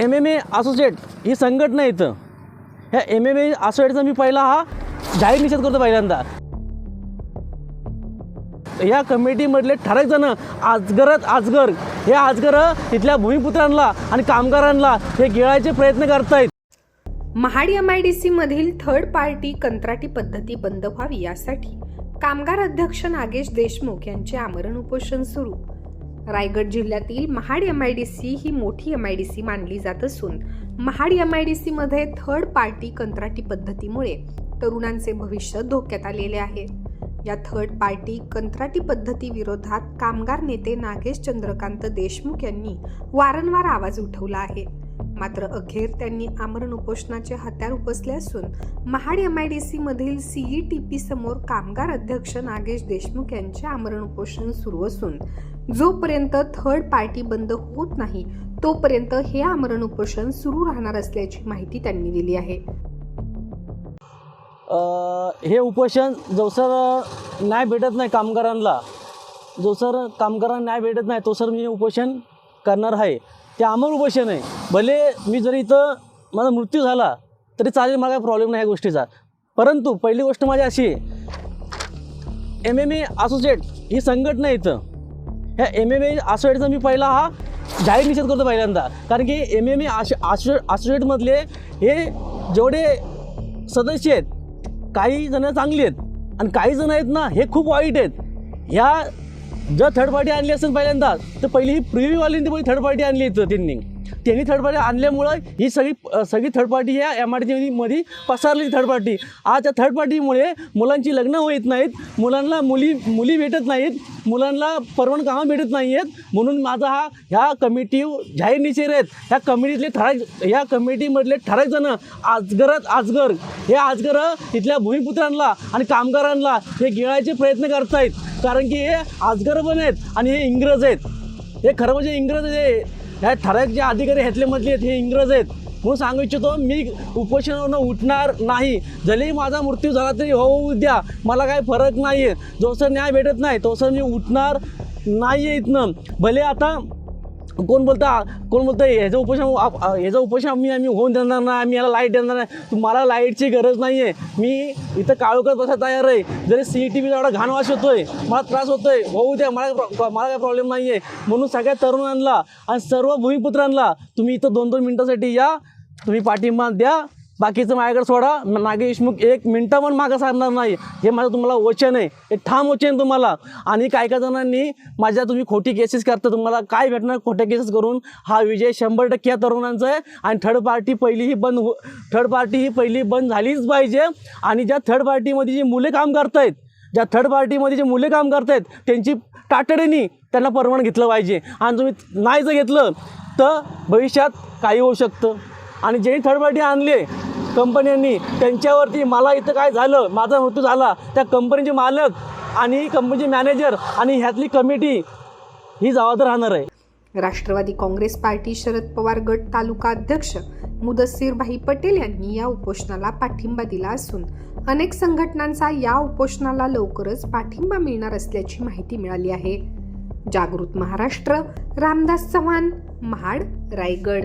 M M A associate ही संघटना इथं. ह्या एम एम ए असोसिएटचा मी पहिला हा जाहीर निषेध करतो पहिल्यांदा. या कमिटीमधले ठराविक जण आजगरत आजगर हे आजगर इथल्या भूमिपुत्रांना आणि कामगारांना हे गिळायचे प्रयत्न करतायत. Mahad M I D C मधील थर्ड पार्टी कंत्राटी पद्धती बंद व्हावी यासाठी कामगार अध्यक्ष नागेश देशमुख यांचे आमरण उपोषण सुरू. रायगड जिल्ह्यातील Mahad M I D C ही मोठी एम आय डी सी मानली जात असून Mahad M I D C मध्ये थर्ड पार्टी कंत्राटी पद्धतीमुळे तरुणांचे भविष्य धोक्यात आलेले आहे. या थर्ड पार्टी कंत्राटी पद्धती विरोधात कामगार नेते नागेश चंद्रकांत देशमुख यांनी वारंवार आवाज उठवला आहे. मात्र अखेर त्यांनी आमरण उपोषणाचे हत्यार उपसले असून Mahad M I D C मधील सीई टी पी समोर कामगार अध्यक्ष नागेश देशमुख यांचे आमरण उपोषण सुरू असून जोपर्यंत थर्ड पार्टी बंद होत नाही तोपर्यंत हे आमरण उपोषण सुरू राहणार असल्याची माहिती त्यांनी दिली आहे. हे उपोषण जोसर न्याय भेटत नाही कामगारांना. जोसर कामगारांना न्याय भेटत नाही तो सर मी उपोषण करणार आहे. ते अमर उपोषण आहे भले मी जरी इथं माझा मृत्यू झाला तरी चालेल मला काही प्रॉब्लेम नाही या गोष्टीचा. परंतु पहिली गोष्ट माझी अशी आहे एम एम ए असोसिएट ही संघटना आहे इथं. ह्या एम एम ए असोसिएटचा मी पहिला हा जाहीर निषेध करतो पहिल्यांदा. कारण की एम एम ए असोसिएटमधले हे जेवढे सदस्य आहेत काही जण चांगली आहेत. आणि काही जण आहेत ना हे खूप वाईट आहेत. ह्या जर थर्ड पार्टी आणली असेल पहिल्यांदा तर पहिली ही प्रिव्ह्यूवाल्यांनी पहिली थर्ड पार्टी आणली इथं त्यांनी. त्यांनी थर्ड पार्टी आणल्यामुळं ही सगळी सगळी थर्ड पार्टी ह्या एम आर टी मध्ये पसरली थर्ड पार्टी आज त्या थर्ड पार्टीमुळे मुलांची लग्न होत नाहीत मुलांना मुली मुली भेटत नाहीत मुलांना परवण कामं भेटत नाही आहेत म्हणून माझा हा ह्या कमिटी जाहीर निषेध आहेत. ह्या कमिटीतले ठराय ह्या कमिटीमधले ठराविक जण आजगरात आजगर हे आजगर इथल्या भूमिपुत्रांना आणि कामगारांना हे गिळायचे प्रयत्न करतायत. कारण की हे आजगर पण आहेत आणि हे इंग्रज आहेत. हे खरं म्हणजे इंग्रज हे ह्या ठराविक जे अधिकारी ह्यातले मधले आहेत हे इंग्रज आहेत. म्हणून सांगू इच्छितो मी उपोषणावरून उठणार नाही. जरी माझा मृत्यू झाला तरी हो, होऊ द्या मला काही फरक नाही आहे जोसर न्याय भेटत नाही तोसर मी उठणार नाही आहे इथनं. भले आता कोण बोलता? कोण बोलतं? ह्याचं उपोषण आप- ह्याचं उपोषण आम्ही आम्ही होऊन देणार नाही आम्ही याला लाइट देणार नाही. तुम्हाला लाईटची गरज नाही आहे मी इथं काळोखात बसा तयार आहे. जरी सी ई टी व्हीचा एवढा घाणवास होतोय मला त्रास होतोय होऊ द्या मला मला काही प्रॉब्लेम नाही आहे म्हणून सगळ्या तरुणांना आणि सर्व भूमिपुत्रांना तुम्ही इथं दोन दोन मिनटासाठी या तुम्ही पाठिंबा द्या. बाकीचं माझ्याकडे सोडा. म- नागे देशमुख एक मिनटं पण मागं साधणार नाही. हे माझं तुम्हाला वचन आहे. हे ठाम वचन तुम्हाला. आणि काही काही जणांनी माझ्या तुम्ही खोटी केसेस करता. तुम्हाला काय भेटणार खोट्या केसेस करून? हा विजय शंभर टक्के या तरुणांचा आहे. आणि थर्ड पार्टी पहिली ही बंद हो- थर्ड पार्टी ही पहिली बंद झालीच पाहिजे. आणि ज्या थर्ड पार्टीमध्ये जी मुले काम करतायत ज्या थर्ड पार्टीमध्ये जे मुले काम करतायत त्यांची तातडीने त्यांना परवान घेतलं पाहिजे. आणि तुम्ही नाही जर घेतलं तर भविष्यात काही होऊ शकतं. आणि ज्यांनी थर्ड पार्टी आणले कंपन्यांनी त्यांच्यावरती मला इथं काय झालं माझा मृत्यू झाला त्या कंपनीचे मालक आणि कंपनीचे मॅनेजर आणि ह्यातली कमिटी ही जबाबदार राहणार आहे. राष्ट्रवादी काँग्रेस पार्टी शरद पवार गट तालुका अध्यक्ष मुदस्सीरभाई पटेल यांनी या उपोषणाला पाठिंबा दिला असून अनेक संघटनांचा या उपोषणाला लवकरच पाठिंबा मिळणार असल्याची माहिती मिळाली आहे. जागृत महाराष्ट्र रामदास चव्हाण महाड रायगड.